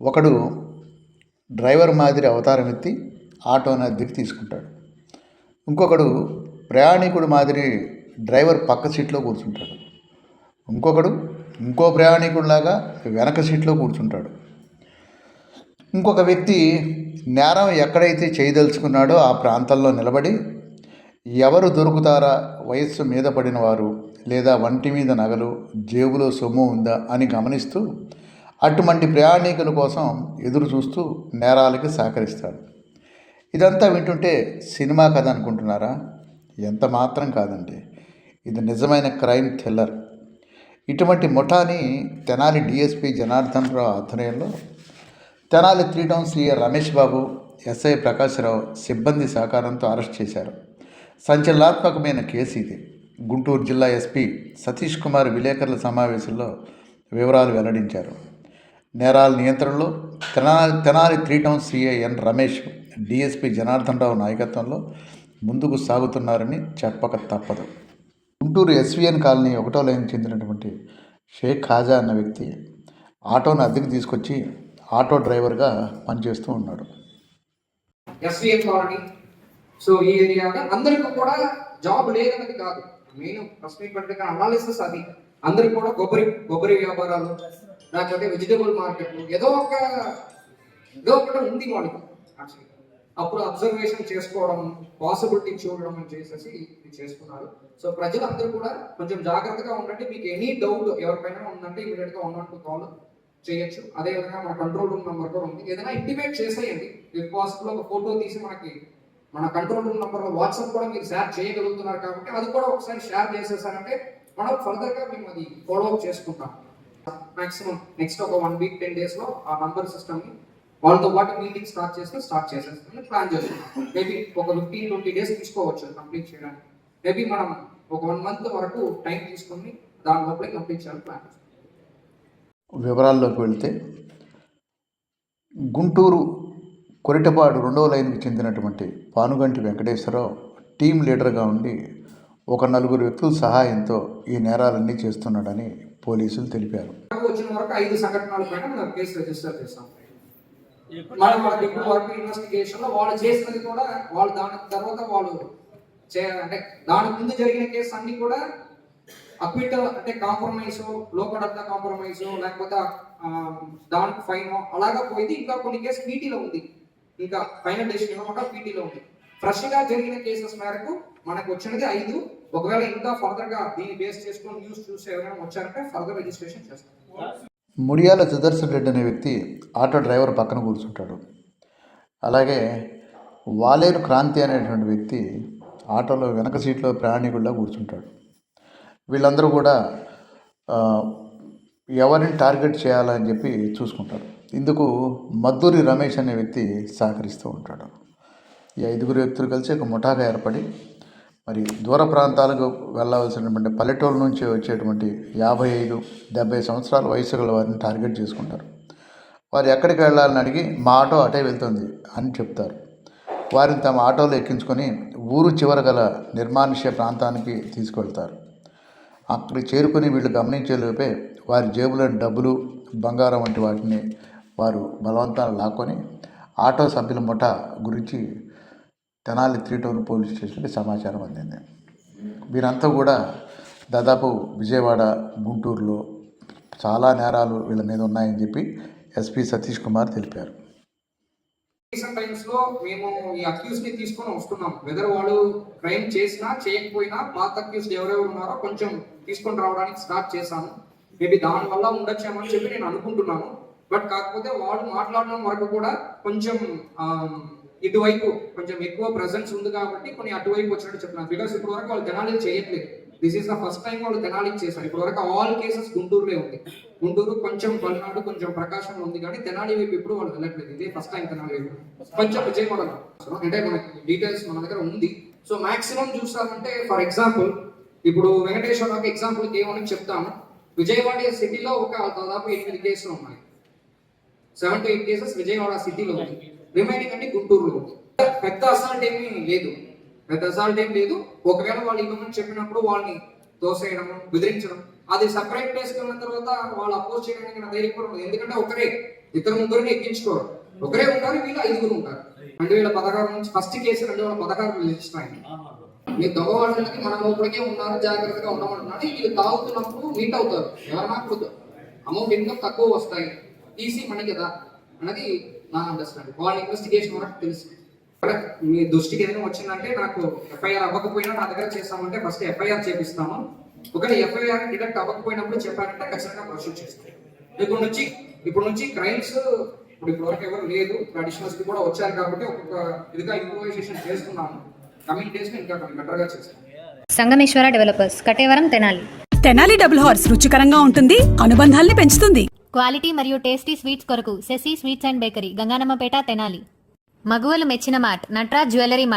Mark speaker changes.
Speaker 1: ఒకడు డ్రైవర్ మాదిరి అవతారం ఎత్తి ఆటోని అద్దెకి తీసుకుంటాడు. ఇంకొకడు ప్రయాణికుడు మాదిరి డ్రైవర్ పక్క సీట్లో కూర్చుంటాడు. ఇంకొకడు ఇంకో ప్రయాణికుడిలాగా వెనక సీట్లో కూర్చుంటాడు. ఇంకొక వ్యక్తి నేరం ఎక్కడైతే చేయదలుచుకున్నాడో ఆ ప్రాంతంలో నిలబడి ఎవరు దొరుకుతారా వయస్సు మీద పడిన వారు లేదా వంటి మీద నగలు జేబులో సొమ్ము ఉందా అని గమనిస్తూ అటువంటి ప్రయాణికుల కోసం ఎదురు చూస్తూ నేరాలకి సహకరిస్తాడు. ఇదంతా వింటుంటే సినిమా కథ అనుకుంటున్నారా? ఎంత మాత్రం కాదండి. ఇది నిజమైన క్రైమ్ థ్రిల్లర్. ఇటువంటి ముఠాని తెనాలి డిఎస్పి జనార్దన్ రావు ఆధ్వర్యంలో Tenali three town CI Ramesh Babu SI Prakashrao సిబ్బంది సహకారంతో అరెస్ట్ చేశారు. సంచలనాత్మకమైన కేసు ఇది. గుంటూరు జిల్లా ఎస్పీ సతీష్ కుమార్ విలేకరుల సమావేశంలో వివరాలు వెల్లడించారు. నేరాల నియంత్రణలో Tenali Tenali three town CA N Ramesh DSP Janardhan Rao నాయకత్వంలో ముందుకు సాగుతున్నారని చెప్పక తప్పదు. గుంటూరు ఎస్విఎన్ కాలనీ ఒకటో లైన్ చెందినటువంటి షేక్ ఖాజా అన్న వ్యక్తి ఆటోను అద్దెకు తీసుకొచ్చి ఆటో డ్రైవర్గా పనిచేస్తూ ఉన్నాడు.
Speaker 2: SVN colony. సో ఈ ఏరియాలో అందరికీ కూడా జాబ్ లేదన్నది కాదు. మెయిన్ ప్రశ్న అనాలిసిస్ అది. అందరికి కూడా కొబ్బరి కొబ్బరి వ్యాపారాలు లేకపోతే వెజిటబుల్ మార్కెట్ ఏదో ఒక ఏదో ఒకటి ఉంది వాళ్ళకి. అప్పుడు అబ్జర్వేషన్ చేసుకోవడం పాసిబిలిటీ చూడడం అని చేసేసి ఇది చేసుకున్నారు. సో ప్రజలందరూ కూడా కొంచెం జాగ్రత్తగా ఉండండి. మీకు ఎనీ డౌట్ ఎవరిపైన ఉందంటే ఇమీడియట్గా వన్ టూ కాల్ చేయొచ్చు. అదే విధంగా మన కంట్రోల్ రూమ్ నెంబర్ కూడా ఉంది. ఏదైనా ఇంటిమేట్ చేసేయండి. ఇఫ్ పాసిబుల్ ఒక ఫోటో తీసి మనకి మన కంట్రోల్ రూమ్ నెంబర్ వాట్సాప్ కూడా మీరు షేర్ చేయగలుగుతున్నారు కాబట్టి అది కూడా ఒకసారి షేర్ చేసేసారంటే మనం ఫర్దర్గా మేము అది ఫాలో అప్ చేసుకుంటాం. మాక్సిమం నెక్స్ట్ ఒక వన్ వీక్ టెన్ డేస్లో ఆ నంబర్ సిస్టమ్ని వాళ్ళతో పాటు మీటింగ్ స్టార్ట్ చేస్తే స్టార్ట్ చేసేస్తామని ప్లాన్ చేస్తున్నాం మేబీ ఒక ఫిఫ్టీన్ ట్వంటీ డేస్ తీసుకోవచ్చు కంప్లీట్ చేయడానికి. మేబీ మనం ఒక వన్ మంత్ వరకు టైం తీసుకొని దాని లోపల కంప్లీట్ చేయాలని ప్లాన్
Speaker 1: వివరాల్లోకి వెళ్తే గుంటూరు కొరిటపాడు రెండవ లైన్కి చెందినటువంటి పానుగంటి వెంకటేశ్వరరావు టీం లీడర్గా ఉండి ఒక నలుగురు వ్యక్తుల సహాయంతో ఈ నేరాలన్నీ చేస్తున్నాడని పోలీసులు తెలిపారు.
Speaker 2: వరకు వచ్చిన వరకు ఐదు సంఘటనల పైన మనం కేసు రిజిస్టర్ చేస్తాం. మనం ఇప్పుడు వరకు ఇన్వెస్టిగేషన్లో వాళ్ళు చేసినది కూడా వాళ్ళు దాని తర్వాత వాళ్ళు అంటే దాని ముందు జరిగిన కేసు అన్ని కూడా అక్విట్ అంటే కాంప్రమైజ్ లోకడత్త కాంప్రమైజ్ లేకపోతే దానికి ఫైన్ అలాగా పోయింది. ఇంకా కొన్ని కేసు పీటీలో ఉంది. ఇంకా ఫైనల్ డెసిషన్ ఇవ్వకుండా పీటీలో ఉంది. ఫ్రెష్గా జరిగిన కేసెస్ మేరకు మనకు వచ్చినది ఐదు. ఒకవేళ ఇంకా ఫర్దర్గా దీన్ని బేస్ చేసుకొని న్యూస్ చూసి ఎవరైనా వచ్చారంటే ఫర్దర్ రిజిస్ట్రేషన్ చేస్తాం.
Speaker 1: ముడియాల సుదర్శన్ రెడ్డి అనే వ్యక్తి ఆటో డ్రైవర్ పక్కన కూర్చుంటాడు. అలాగే వాలేరు క్రాంతి అనేటువంటి వ్యక్తి ఆటోలో వెనక సీట్లో ప్రయాణికుల్లో కూర్చుంటాడు. వీళ్ళందరూ కూడా ఎవరిని టార్గెట్ చేయాలని చెప్పి చూసుకుంటారు. ఇందుకు మద్దూరి రమేష్ అనే వ్యక్తి సహకరిస్తూ ఉంటాడు. ఈ ఐదుగురు వ్యక్తులు కలిసి ఒక ముఠాగా ఏర్పడి మరి దూర ప్రాంతాలకు వెళ్ళవలసినటువంటి పల్లెటూరు నుంచి వచ్చేటువంటి యాభై ఐదు డెబ్బై సంవత్సరాల వయసు గల వారిని టార్గెట్ చేసుకుంటారు. వారు ఎక్కడికి వెళ్ళాలని అడిగి మా ఆటో అటే వెళ్తుంది అని చెప్తారు. వారిని తమ ఆటోలో ఎక్కించుకొని ఊరు చివర గల నిర్మానుష్య ప్రాంతానికి తీసుకెళ్తారు. అక్కడికి చేరుకుని వీళ్ళు గమనించేలోపే వారి జేబులోని డబ్బులు బంగారం వంటి వాటిని వారు బలవంతాన్ని లాక్కొని ఆటో సభ్యుల ముఠ గురించి తెనాలి త్రీ టౌన్ పోలీస్ స్టేషన్కి సమాచారం అందింది. వీరంతా కూడా దాదాపు విజయవాడ గుంటూరులో చాలా నేరాలు వీళ్ళ మీద ఉన్నాయని చెప్పి ఎస్పీ సతీష్ కుమార్ తెలిపారు.
Speaker 2: రీసెంట్ టైమ్స్లో మేము ఈ అక్యూస్ని తీసుకొని వస్తున్నాం. వెదర్ వాళ్ళు క్రైమ్ చేసినా చేయకపోయినా పాత అక్యూస్డ్ ఎవరెవరు ఉన్నారో కొంచెం తీసుకొని రావడానికి స్టార్ట్ చేశాను. మేబీ దాని వల్ల ఉండొచ్చేమని చెప్పి నేను అనుకుంటున్నాను. బట్ కాకపోతే వాళ్ళు మాట్లాడడం వరకు కూడా కొంచెం ఇటువైపు కొంచెం ఎక్కువ ప్రజెన్స్ ఉంది కాబట్టి కొన్ని అటువైపు వచ్చినట్టు చెప్తున్నాను బికాస్ ఇప్పుడు వరకు వాళ్ళు తెనాలి చేయట్లేదు. This is the first time వాళ్ళు తెనాలి చేశారు. ఇప్పుడు వరకు ఆల్ కేసెస్ గుంటూరులో ఉంది. గుంటూరు కొంచెం పల్నాడు కొంచెం ప్రకాశం ఉంది కానీ తెనాలి వైపు ఎప్పుడు వాళ్ళు వెళ్ళట్లేదు. ఇదే ఫస్ట్ టైం తెనాలి వైపు. కొంచెం విజయవాడ అంటే మనకి డీటెయిల్స్ మన దగ్గర ఉంది. సో మాక్సిమం చూస్తామంటే ఫర్ ఎగ్జాంపుల్ ఇప్పుడు వెంకటేశ్వరరావుకి ఎగ్జాంపుల్ ఏమని చెప్తాను విజయవాడ సిటీలో ఒక దాదాపు ఎనిమిది కేసులు ఉన్నాయి. Seven to eight cases Vijayawada సిటీలో ఉంది. రిమైనింగ్ అన్ని గుంటూరులో. పెద్ద అసాల్ట్ ఏమీ లేదు. పెద్ద అసాల్ట్ ఏం లేదు. ఒకవేళ వాళ్ళు ఇవ్వమని చెప్పినప్పుడు వాళ్ళని తోసేయడం బెదిరించడం అది సపరేట్ ప్లేస్ ఉన్న తర్వాత వాళ్ళు అపోజ్ చేయడానికి నా ధైర్యం కూడా ఎందుకంటే ఒకరే ఇద్దరు ముగ్గురిని ఎక్కించుకోరు. ఒకరే ఉంటారు వీళ్ళు ఐదుగురు ఉంటారు. రెండు వేల పదహారు నుంచి ఫస్ట్ కేసు రెండు వేల పదహారు రిజిస్టర్ అయింది. మీ దొంగ వాళ్ళకి మన లోపలికే ఉన్నారు జాగ్రత్తగా ఉండమంటున్నారు వీళ్ళు తాగుతున్నప్పుడు మీట్ అవుతారు. ఎవరన్నా ఇప్పుడు అమౌంట్ ఇన్కమ్ తక్కువ వస్తాయి. ఈసీ మనకి కదా. అన్నది నా అండర్స్టాండింగ్ వాళ్ళ ఇన్వెస్టిగేషన్ వరకు తెలుసు. మీ దృష్టికి ఏదైనా వచ్చిందంటే నాకు ఎఫ్ఐఆర్ అవ్వకపోయినా నా దగ్గర చేస్తామంటే ఫస్ట్ ఎఫ్ఐఆర్ చేపిస్తాము. ఒకవేళ ఎఫ్ఐఆర్ డిడక్ట్ అవ్వకపోయినప్పుడు చెప్పారంటే ఖచ్చితంగా ప్రొసీడ్ చేస్తాం. ఇప్పుడు నుంచి ఇప్పుడు నుంచి క్రైమ్స్ ఇప్పుడు ఇప్పటివరకు ఎవరు లేదు. ట్రెడిషనల్స్ కూడా వచ్చారు కాబట్టి ఒక్కొక్క ఇదిగా ఇంప్రూవైజేషన్ చేస్తున్నాము. కమింగ్ డేస్ ఇంకా బెటర్గా చేస్తాం.
Speaker 3: Sangameswara developers Kataveram Tenali.
Speaker 4: Tenali double horse రుచికరంగా ఉంటుంది అనుబంధాల్ని పెంచుతుంది.
Speaker 3: క్వాలిటీ మరియు టేస్టీ స్వీట్స్ కొరకు Sasi sweets and bakery Ganganammapeta Tenali. మగువలు మెచ్చిన మార్ట్ నట్రాజ్ జ్యువెలరీ మార్ట్.